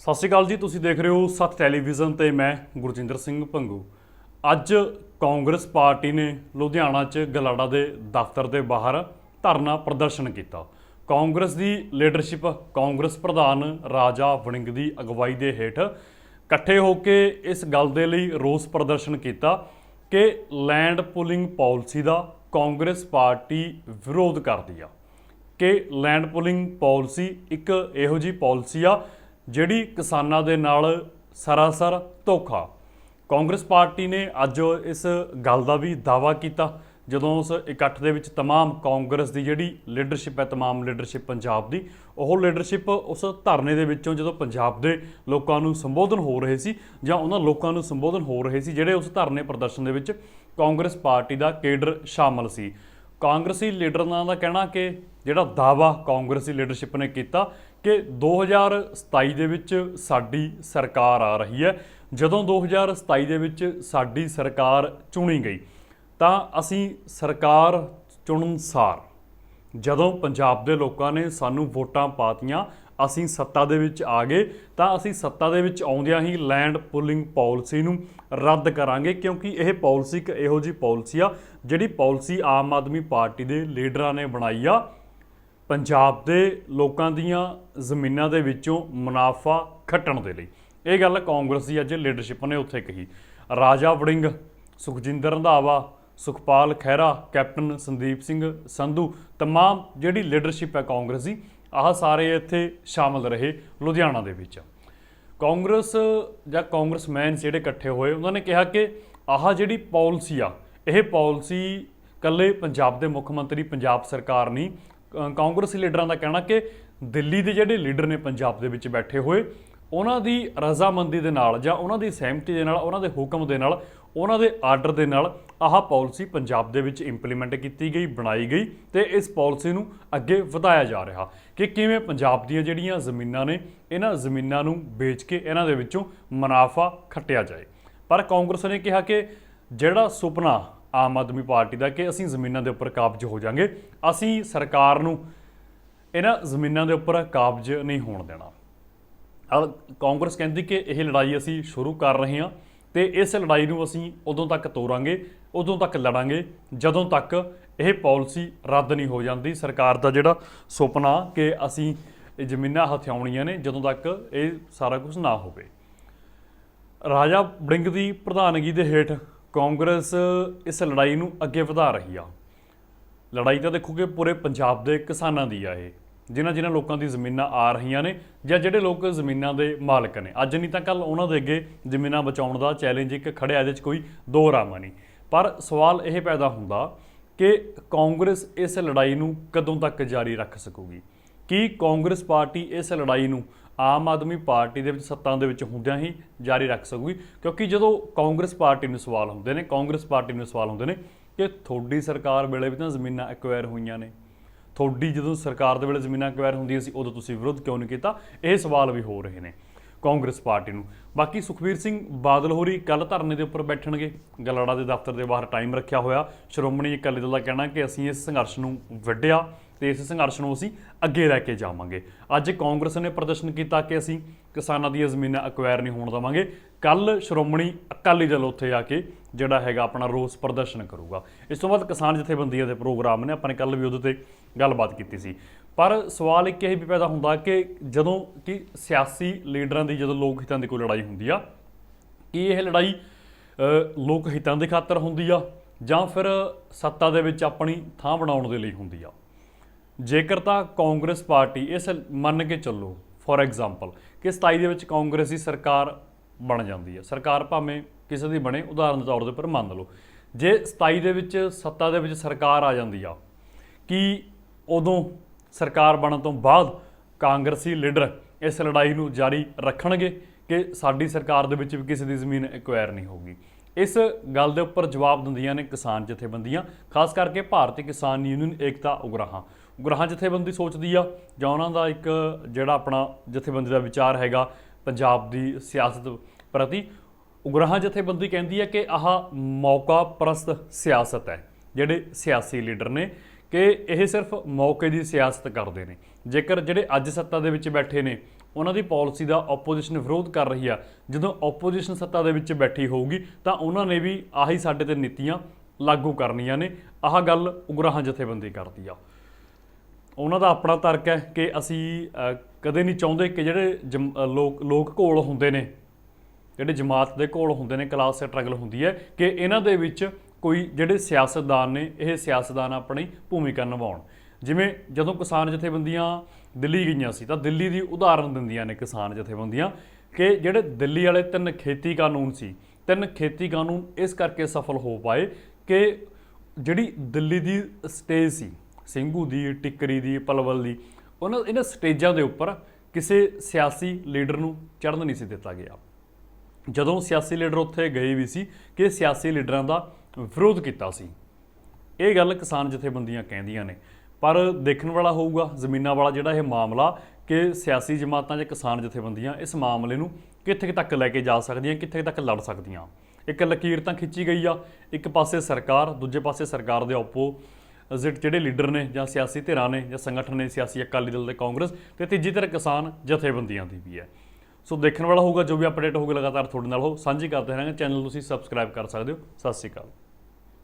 ਸਤਿ ਸ਼੍ਰੀ ਅਕਾਲ ਜੀ, ਤੁਸੀਂ ਦੇਖ ਰਹੇ ਹੋ ਸੱਤ ਟੈਲੀਵਿਜ਼ਨ ਤੇ ਮੈਂ ਗੁਰਜਿੰਦਰ ਸਿੰਘ ਭੰਗੂ। ਅੱਜ ਕਾਂਗਰਸ ਪਾਰਟੀ ਨੇ ਲੁਧਿਆਣਾ 'ਚ ਗਲਾੜਾ ਦੇ ਦਫ਼ਤਰ ਦੇ ਬਾਹਰ ਧਰਨਾ ਪ੍ਰਦਰਸ਼ਨ ਕੀਤਾ। ਕਾਂਗਰਸ ਦੀ ਲੀਡਰਸ਼ਿਪ ਕਾਂਗਰਸ ਪ੍ਰਧਾਨ ਰਾਜਾ ਵੜਿੰਗ ਦੀ ਅਗਵਾਈ ਦੇ ਹੇਠ ਇਕੱਠੇ ਹੋ ਕੇ ਇਸ ਗੱਲ ਦੇ ਲਈ ਰੋਸ ਪ੍ਰਦਰਸ਼ਨ ਕੀਤਾ ਕਿ ਲੈਂਡ ਪੁਲਿੰਗ ਪਾਲਿਸੀ ਦਾ ਕਾਂਗਰਸ ਪਾਰਟੀ ਵਿਰੋਧ ਕਰਦੀ ਆ। ਕਿ ਲੈਂਡ ਪੁਲਿੰਗ ਪਾਲਿਸੀ ਇੱਕ ਇਹੋ ਜੀ ਪਾਲਿਸੀ ਆ ਜਿਹੜੀ ਕਿਸਾਨਾਂ ਦੇ ਨਾਲ ਸਰਾਸਰ ਧੋਖਾ ਕਾਂਗਰਸ ਪਾਰਟੀ ਨੇ ਅੱਜ ਇਸ ਗੱਲ ਦਾ ਵੀ ਦਾਵਾ ਕੀਤਾ ਜਦੋਂ ਉਸ ਇਕੱਠ ਦੇ ਵਿੱਚ तमाम ਕਾਂਗਰਸ ਦੀ ਜਿਹੜੀ ਲੀਡਰਸ਼ਿਪ ਹੈ तमाम ਲੀਡਰਸ਼ਿਪ ਪੰਜਾਬ ਦੀ ਉਹ ਲੀਡਰਸ਼ਿਪ ਉਸ ਧਰਨੇ ਦੇ ਵਿੱਚੋਂ ਜਦੋਂ ਪੰਜਾਬ ਦੇ ਲੋਕਾਂ ਨੂੰ ਸੰਬੋਧਨ ਹੋ ਰਹੇ ਸੀ ਜਾਂ ਉਹਨਾਂ ਲੋਕਾਂ ਨੂੰ ਸੰਬੋਧਨ ਹੋ ਰਹੇ ਸੀ ਜਿਹੜੇ ਉਸ ਧਰਨੇ ਪ੍ਰਦਰਸ਼ਨ ਦੇ ਵਿੱਚ ਕਾਂਗਰਸ ਪਾਰਟੀ ਦਾ ਕੇਡਰ ਸ਼ਾਮਲ ਸੀ ਕਾਂਗਰਸੀ ਲੀਡਰਾਂ ਦਾ ਕਹਿਣਾ ਕਿ ਜਿਹੜਾ ਦਾਵਾ ਕਾਂਗਰਸੀ ਲੀਡਰਸ਼ਿਪ ਨੇ ਕੀਤਾ ਕਿ 2027 ਦੇ ਵਿੱਚ ਸਾਡੀ ਸਰਕਾਰ ਆ ਰਹੀ ਹੈ। ਜਦੋਂ 2027 ਦੇ ਵਿੱਚ ਸਾਡੀ ਸਰਕਾਰ ਚੁਣੀ ਗਈ, ਤਾਂ ਅਸੀਂ ਸਰਕਾਰ ਚੁਣਨ ਸਾਰ ਜਦੋਂ ਪੰਜਾਬ ਦੇ ਲੋਕਾਂ ਨੇ ਸਾਨੂੰ ਵੋਟਾਂ ਪਾਤੀਆਂ, ਅਸੀਂ ਸੱਤਾ ਦੇ ਵਿੱਚ ਆ ਗਏ, ਤਾਂ ਅਸੀਂ ਸੱਤਾ ਦੇ ਵਿੱਚ ਆਉਂਦਿਆਂ ਹੀ ਲੈਂਡ ਪੁਲਿੰਗ ਪਾਲਿਸੀ ਨੂੰ ਰੱਦ ਕਰਾਂਗੇ, ਕਿਉਂਕਿ ਇਹ ਪਾਲਿਸੀ ਇੱਕ ਇਹੋ ਜੀ ਪਾਲਿਸੀ ਆ ਜਿਹੜੀ ਪਾਲਿਸੀ ਆਮ ਆਦਮੀ ਪਾਰਟੀ ਦੇ ਲੀਡਰਾਂ ਨੇ ਬਣਾਈ ਆ। ਪੰਜਾਬ ਦੇ ਲੋਕਾਂ ਦੀਆਂ ਜ਼ਮੀਨਾਂ ਦੇ ਵਿੱਚੋਂ ਮੁਨਾਫਾ ਖੱਟਣ ਦੇ ਲਈ। ਇਹ ਗੱਲ ਕਾਂਗਰਸ ਦੀ ਅੱਜ ਲੀਡਰਸ਼ਿਪ ਨੇ ਉੱਥੇ ਕਹੀ। ਰਾਜਾ ਵੜਿੰਗ, ਸੁਖਜਿੰਦਰ ਰੰਧਾਵਾ, ਸੁਖਪਾਲ ਖਹਿਰਾ, ਕੈਪਟਨ ਸੰਦੀਪ ਸਿੰਘ ਸੰਧੂ, ਤਮਾਮ ਜਿਹੜੀ ਲੀਡਰਸ਼ਿਪ ਹੈ ਕਾਂਗਰਸ ਦੀ, ਆਹ ਸਾਰੇ ਇੱਥੇ ਸ਼ਾਮਲ ਰਹੇ ਲੁਧਿਆਣਾ ਦੇ ਵਿੱਚ। ਕਾਂਗਰਸ ਜਾਂ ਕਾਂਗਰਸਮੈਨ ਜਿਹੜੇ ਇਕੱਠੇ ਹੋਏ, ਉਹਨਾਂ ਨੇ ਕਿਹਾ ਕਿ ਆਹ ਜਿਹੜੀ ਪਾਲਿਸੀ ਆ, ਇਹ ਪਾਲਿਸੀ ਕੱਲੇ ਪੰਜਾਬ ਦੇ ਮੁੱਖ ਮੰਤਰੀ, ਪੰਜਾਬ ਸਰਕਾਰ ਨਹੀਂ ਕਾਂਗਰਸੀ ਲੀਡਰਾਂ ਦਾ ਕਹਿਣਾ ਕਿ ਦਿੱਲੀ ਦੇ ਜਿਹੜੇ ਲੀਡਰ ਨੇ ਪੰਜਾਬ ਦੇ ਵਿੱਚ ਬੈਠੇ ਹੋਏ, ਉਹਨਾਂ ਦੀ ਰਜ਼ਾਮੰਦੀ ਦੇ ਨਾਲ ਜਾਂ ਉਹਨਾਂ ਦੀ ਸਹਿਮਤੀ ਦੇ ਨਾਲ, ਉਹਨਾਂ ਦੇ ਹੁਕਮ ਦੇ ਨਾਲ, ਉਹਨਾਂ ਦੇ ਆਰਡਰ ਦੇ ਨਾਲ ਆਹ ਪਾਲਿਸੀ ਪੰਜਾਬ ਦੇ ਵਿੱਚ ਇੰਪਲੀਮੈਂਟ ਕੀਤੀ ਗਈ, ਬਣਾਈ ਗਈ ਤੇ ਇਸ ਪਾਲਿਸੀ ਨੂੰ ਅੱਗੇ ਵਧਾਇਆ ਜਾ ਰਿਹਾ। ਕਿ ਕਿਵੇਂ ਪੰਜਾਬ ਦੀਆਂ ਜਿਹੜੀਆਂ ਜ਼ਮੀਨਾਂ ਨੇ, ਇਹਨਾਂ ਜ਼ਮੀਨਾਂ ਨੂੰ ਵੇਚ ਕੇ ਇਹਨਾਂ ਦੇ ਵਿੱਚੋਂ ਮੁਨਾਫਾ ਖੱਟਿਆ ਜਾਏ। ਪਰ ਕਾਂਗਰਸ ਨੇ ਕਿਹਾ ਕਿ ਜਿਹੜਾ ਸੁਪਨਾ ਆਮ ਆਦਮੀ ਪਾਰਟੀ ਦਾ ਕਿ ਅਸੀਂ ਜ਼ਮੀਨਾਂ ਦੇ ਉੱਪਰ ਕਾਬਜ ਹੋ ਜਾਾਂਗੇ। ਅਸੀਂ ਸਰਕਾਰ ਨੂੰ ਇਹਨਾਂ ਜ਼ਮੀਨਾਂ ਦੇ ਉੱਪਰ ਕਾਬਜ ਨਹੀਂ ਹੋਣ ਦੇਣਾ। ਅਹ ਕਾਂਗਰਸ ਕਹਿੰਦੀ ਕਿ ਇਹ ਲੜਾਈ ਅਸੀਂ ਸ਼ੁਰੂ ਕਰ ਰਹੇ ਹਾਂ ਤੇ ਇਸ ਲੜਾਈ ਨੂੰ ਅਸੀਂ ਉਦੋਂ ਤੱਕ ਤੋਰਾਂਗੇ, ਉਦੋਂ ਤੱਕ ਲੜਾਂਗੇ, ਜਦੋਂ ਤੱਕ ਇਹ ਪਾਲਿਸੀ ਰੱਦ ਨਹੀਂ ਹੋ ਜਾਂਦੀ। ਸਰਕਾਰ ਦਾ ਜਿਹੜਾ ਸੁਪਨਾ ਕਿ ਅਸੀਂ ਜ਼ਮੀਨਾਂ ਹਥਿਆਉਣੀਆਂ ਨੇ, ਜਦੋਂ ਤੱਕ ਇਹ ਸਾਰਾ ਕੁਝ ਨਾ ਹੋਵੇ। ਰਾਜਾ ਬੜਿੰਗ ਦੀ ਪ੍ਰਧਾਨਗੀ ਦੇ ਹੇਠ ਕਾਂਗਰਸ ਇਸ ਲੜਾਈ ਨੂੰ ਅੱਗੇ ਵਧਾ ਰਹੀ ਆ। ਲੜਾਈ ਤਾਂ ਦੇਖੋਗੇ ਪੂਰੇ ਪੰਜਾਬ ਦੇ ਕਿਸਾਨਾਂ ਦੀ ਆ ਇਹ। ਜਿਨ੍ਹਾਂ ਜਿਨ੍ਹਾਂ ਲੋਕਾਂ ਦੀ ਜ਼ਮੀਨਾਂ ਆ ਰਹੀਆਂ ਨੇ ਜਾਂ ਜਿਹੜੇ ਲੋਕ ਜ਼ਮੀਨਾਂ ਦੇ ਮਾਲਕ ਨੇ। ਅੱਜ ਨਹੀਂ ਤਾਂ ਕੱਲ ਉਹਨਾਂ ਦੇ ਅੱਗੇ ਜ਼ਮੀਨਾਂ ਬਚਾਉਣ ਦਾ ਚੈਲੰਜ ਇੱਕ ਖੜਿਆ ਇਹਦੇ 'ਚ ਕੋਈ ਦੋ ਰਾਮਾ ਨਹੀਂ। ਪਰ ਸਵਾਲ ਇਹ ਪੈਦਾ ਹੁੰਦਾ ਕਿ ਕਾਂਗਰਸ ਇਸ ਲੜਾਈ ਨੂੰ ਕਦੋਂ ਤੱਕ ਜਾਰੀ ਰੱਖ ਸਕੂਗੀ? ਕੀ ਕਾਂਗਰਸ ਪਾਰਟੀ ਇਸ ਲੜਾਈ ਨੂੰ ਆਮ ਆਦਮੀ ਪਾਰਟੀ ਦੇ ਵਿੱਚ ਸੱਤਾ ਦੇ ਵਿੱਚ ਹੁੰਦਿਆਂ ਹੀ ਜਾਰੀ ਰੱਖ ਸਕੂਗੀ? ਕਿਉਂਕਿ ਜਦੋਂ ਕਾਂਗਰਸ ਪਾਰਟੀ ਨੂੰ ਸਵਾਲ ਹੁੰਦੇ ਨੇ, ਕਾਂਗਰਸ ਪਾਰਟੀ ਨੂੰ ਸਵਾਲ ਹੁੰਦੇ ਨੇ ਕਿ ਤੁਹਾਡੀ ਸਰਕਾਰ ਵੇਲੇ ਵੀ ਤਾਂ ਜ਼ਮੀਨਾਂ ਐਕਵਾਇਰ ਹੋਈਆਂ ਨੇ। ਤੁਹਾਡੀ ਜਦੋਂ ਸਰਕਾਰ ਦੇ ਵੇਲੇ ਜ਼ਮੀਨਾਂ ਐਕਵਾਇਰ ਹੁੰਦੀਆਂ ਸੀ, ਉਦੋਂ ਤੁਸੀਂ ਵਿਰੋਧ ਕਿਉਂ ਨਹੀਂ ਕੀਤਾ? ਇਹ ਸਵਾਲ ਵੀ ਹੋ ਰਹੇ ਨੇ ਕਾਂਗਰਸ ਪਾਰਟੀ ਨੂੰ। ਬਾਕੀ ਸੁਖਬੀਰ ਸਿੰਘ ਬਾਦਲ ਹੋਰੀ ਕੱਲ ਧਰਨੇ ਦੇ ਉੱਪਰ ਬੈਠਣਗੇ। ਗਲੜਾ ਦੇ ਦਫ਼ਤਰ ਦੇ ਬਾਹਰ ਟਾਈਮ ਰੱਖਿਆ ਹੋਇਆ। ਸ਼੍ਰੋਮਣੀ ਅਕਾਲੀ ਦਲ ਦਾ ਕਹਿਣਾ ਕਿ ਅਸੀਂ ਇਸ ਸੰਘਰਸ਼ ਨੂੰ ਵੱਢਿਆ। ਤੇ ਇਸ ਸੰਘਰਸ਼ ਨੂੰ ਅਸੀਂ ਅੱਗੇ ਲੈ ਕੇ ਜਾਵਾਂਗੇ। ਅੱਜ ਕਾਂਗਰਸ ਨੇ ਪ੍ਰਦਰਸ਼ਨ ਕੀਤਾ ਕਿ ਅਸੀਂ ਕਿਸਾਨਾਂ ਦੀਆਂ ਜ਼ਮੀਨਾਂ ਅਕਵਾਇਰ ਨਹੀਂ ਹੋਣ ਦੇਵਾਂਗੇ। ਕੱਲ ਸ਼੍ਰੋਮਣੀ ਅਕਾਲੀ ਦਲ ਉੱਥੇ ਆ ਕੇ ਜਿਹੜਾ ਹੈਗਾ ਆਪਣਾ ਰੋਸ ਪ੍ਰਦਰਸ਼ਨ ਕਰੂਗਾ। ਇਸ ਤੋਂ ਬਾਅਦ ਕਿਸਾਨ ਜਥੇਬੰਦੀਆਂ ਦੇ ਪ੍ਰੋਗਰਾਮ ਨੇ, ਆਪਾਂ ਨੇ ਕੱਲ ਵੀ ਉਹਦੇ ਤੇ ਗੱਲਬਾਤ ਕੀਤੀ ਸੀ। ਪਰ ਸਵਾਲ ਇੱਕ ਇਹ ਵੀ ਪੈਦਾ ਹੁੰਦਾ ਕਿ ਜਦੋਂ ਕਿ ਸਿਆਸੀ ਲੀਡਰਾਂ ਦੀ ਜਦੋਂ ਲੋਕ ਹਿੱਤਾਂ ਦੀ ਕੋਈ ਲੜਾਈ ਹੁੰਦੀ ਆ, ਕੀ ਇਹ ਲੜਾਈ ਲੋਕ ਹਿੱਤਾਂ ਦੇ ਖਾਤਰ ਹੁੰਦੀ ਆ ਜਾਂ ਫਿਰ ਸੱਤਾ ਦੇ ਵਿੱਚ ਆਪਣੀ ਥਾਂ ਬਣਾਉਣ ਦੇ ਲਈ ਹੁੰਦੀ ਆ? ਜੇਕਰ ਤਾਂ ਕਾਂਗਰਸ ਪਾਰਟੀ ਇਸ ਮੰਨ ਕੇ ਚੱਲੋ ਫੋਰ ਐਗਜ਼ਾਮਪਲ ਕਿ 27 ਦੇ ਵਿੱਚ ਕਾਂਗਰਸ ਦੀ ਸਰਕਾਰ ਬਣ ਜਾਂਦੀ ਹੈ, ਸਰਕਾਰ ਭਾਵੇਂ ਕਿਸੇ ਦੀ ਬਣੇ, ਉਦਾਹਰਨ ਦੇ ਤੌਰ ਦੇ ਉੱਪਰ ਮੰਨ ਲਓ। ਜੇ 27 ਦੇ ਵਿੱਚ ਸੱਤਾ ਦੇ ਵਿੱਚ ਸਰਕਾਰ ਆ ਜਾਂਦੀ ਆ, ਕਿ ਉਦੋਂ ਸਰਕਾਰ ਬਣਨ ਤੋਂ ਬਾਅਦ ਕਾਂਗਰਸੀ ਲੀਡਰ ਇਸ ਲੜਾਈ ਨੂੰ ਜਾਰੀ ਰੱਖਣਗੇ ਕਿ ਸਾਡੀ ਸਰਕਾਰ ਦੇ ਵਿੱਚ ਵੀ ਕਿਸੇ ਦੀ ਜ਼ਮੀਨ ਐਕਵਾਇਰ ਨਹੀਂ ਹੋਊਗੀ? ਇਸ ਗੱਲ ਦੇ ਉੱਪਰ ਜਵਾਬ ਦਿੰਦੀਆਂ ਨੇ ਕਿਸਾਨ ਜਥੇਬੰਦੀਆਂ, ਖਾਸ ਕਰਕੇ ਭਾਰਤੀ ਕਿਸਾਨ ਯੂਨੀਅਨ ਏਕਤਾ ਉਗਰਾਹਾਂ। ਉਗਰਾਹਾਂ ਜਥੇਬੰਦੀ ਸੋਚਦੀ ਆ, ਜਾਂ ਉਹਨਾਂ ਦਾ ਇੱਕ ਜਿਹੜਾ ਆਪਣਾ ਜਥੇਬੰਦੀ ਦਾ ਵਿਚਾਰ ਹੈਗਾ ਪੰਜਾਬ ਦੀ ਸਿਆਸਤ ਪ੍ਰਤੀ ਉਗਰਾਹਾਂ ਜਥੇਬੰਦੀ ਕਹਿੰਦੀ ਹੈ ਕਿ ਆਹ ਮੌਕਾ ਪ੍ਰਸਤ ਸਿਆਸਤ ਹੈ, ਜਿਹੜੇ ਸਿਆਸੀ ਲੀਡਰ ਨੇ, ਕਿ ਇਹ ਸਿਰਫ ਮੌਕੇ ਦੀ ਸਿਆਸਤ ਕਰਦੇ ਨੇ। ਜੇਕਰ ਜਿਹੜੇ ਅੱਜ ਸੱਤਾ ਦੇ ਵਿੱਚ ਬੈਠੇ ਨੇ, ਉਹਨਾਂ ਦੀ ਪਾਲਿਸੀ ਦਾ ਆਪੋਜੀਸ਼ਨ ਵਿਰੋਧ ਕਰ ਰਹੀ ਆ, ਜਦੋਂ ਆਪੋਜੀਸ਼ਨ ਸੱਤਾ ਦੇ ਵਿੱਚ ਬੈਠੀ ਹੋਊਗੀ, ਤਾਂ ਉਹਨਾਂ ਨੇ ਵੀ ਆਹੀ ਸਾਡੇ ਤੇ ਨੀਤੀਆਂ ਲਾਗੂ ਕਰਨੀਆਂ ਨੇ। ਆਹ ਗੱਲ ਉਗਰਾਹਾਂ ਜਥੇਬੰਦੀ ਕਰਦੀ ਆ। ਉਹਨਾਂ ਦਾ ਆਪਣਾ ਤਰਕ ਹੈ ਕਿ ਅਸੀਂ ਕਦੇ ਨਹੀਂ ਚਾਹੁੰਦੇ ਕਿ ਜਿਹੜੇ ਜਮ- ਲੋਕ ਲੋਕ ਘੋਲ ਹੁੰਦੇ ਨੇ, ਜਿਹੜੇ ਜਮਾਤ ਦੇ ਘੋਲ ਹੁੰਦੇ ਨੇ, ਕਲਾਸ ਸਟਰਗਲ ਹੁੰਦੀ ਹੈ, ਕਿ ਇਹਨਾਂ ਦੇ ਵਿੱਚ ਕੋਈ ਜਿਹੜੇ ਸਿਆਸਤਦਾਨ ਨੇ, ਇਹ ਸਿਆਸਤਦਾਨ ਆਪਣੀ ਭੂਮਿਕਾ ਨਿਭਾਉਣ। ਜਿਵੇਂ ਜਦੋਂ ਕਿਸਾਨ ਜਥੇਬੰਦੀਆਂ ਦਿੱਲੀ ਗਈਆਂ ਸੀ ਤਾਂ ਦਿੱਲੀ ਦੀ ਉਦਾਹਰਨ ਦਿੰਦੀਆਂ ਨੇ ਕਿਸਾਨ ਜਥੇਬੰਦੀਆਂ ਕਿ ਜਿਹੜੇ ਦਿੱਲੀ ਵਾਲੇ ਤਿੰਨ ਖੇਤੀ ਕਾਨੂੰਨ ਸੀ, ਤਿੰਨ ਖੇਤੀ ਕਾਨੂੰਨ ਇਸ ਕਰਕੇ ਸਫਲ ਹੋ ਪਾਏ ਕਿ ਜਿਹੜੀ ਦਿੱਲੀ ਦੀ ਸਟੇਜ ਸੀ ਸਿੰਘੂ ਦੀ, ਟਿੱਕਰੀ ਦੀ, ਪਲਵਲ ਦੀ, ਉਹਨਾਂ ਇਹਨਾਂ ਸਟੇਜਾਂ ਦੇ ਉੱਪਰ ਕਿਸੇ ਸਿਆਸੀ ਲੀਡਰ ਨੂੰ ਚੜ੍ਹਨ ਨਹੀਂ ਸੀ ਦਿੱਤਾ ਗਿਆ। ਜਦੋਂ ਸਿਆਸੀ ਲੀਡਰ ਉੱਥੇ ਗਏ ਵੀ ਸੀ ਕਿ ਸਿਆਸੀ ਲੀਡਰਾਂ ਦਾ ਵਿਰੋਧ ਕੀਤਾ ਸੀ, ਇਹ ਗੱਲ ਕਿਸਾਨ ਜਥੇਬੰਦੀਆਂ ਕਹਿੰਦੀਆਂ ਨੇ। ਪਰ ਦੇਖਣ ਵਾਲਾ ਹੋਊਗਾ, ਜ਼ਮੀਨਾਂ ਵਾਲਾ ਜਿਹੜਾ ਇਹ ਮਾਮਲਾ ਕਿ ਸਿਆਸੀ ਜਮਾਤਾਂ ਜਾਂ ਕਿਸਾਨ ਜਥੇਬੰਦੀਆਂ ਇਸ ਮਾਮਲੇ ਨੂੰ ਕਿੱਥੇ ਤੱਕ ਲੈ ਕੇ ਜਾ ਸਕਦੀਆਂ, ਕਿੱਥੇ ਤੱਕ ਲੜ ਸਕਦੀਆਂ। ਇੱਕ ਲਕੀਰ ਤਾਂ ਖਿੱਚੀ ਗਈ ਆ, ਇੱਕ ਪਾਸੇ ਸਰਕਾਰ, ਦੂਜੇ ਪਾਸੇ ਸਰਕਾਰ ਦੇ ਆਪੋ ਜਿਹੜੇ ਲੀਡਰ ਨੇ ਜਾਂ ਸਿਆਸੀ ਧਿਰਾਂ ਨੇ ਜਾਂ ਸੰਗਠਨ ਨੇ ਸਿਆਸੀ ਅਕਾਲੀ ਦਲ ਤੇ ਕਾਂਗਰਸ ਤੇ ਤੀਜੀ ਧਿਰ ਕਿਸਾਨ ਜਥੇਬੰਦੀਆਂ ਦੀ ਵੀ ਹੈ। ਸੋ ਦੇਖਣ ਵਾਲਾ ਹੋਊਗਾ ਜੋ ਵੀ ਅਪਡੇਟ ਹੋਊਗਾ ਲਗਾਤਾਰ ਤੁਹਾਡੇ ਨਾਲ ਉਹ ਸਾਂਝੀ ਕਰਦੇ ਰਹਾਂਗੇ। ਚੈਨਲ ਤੁਸੀਂ ਸਬਸਕ੍ਰਾਈਬ ਕਰ ਸਕਦੇ ਹੋ। ਸਤਿ ਸ਼੍ਰੀ ਅਕਾਲ।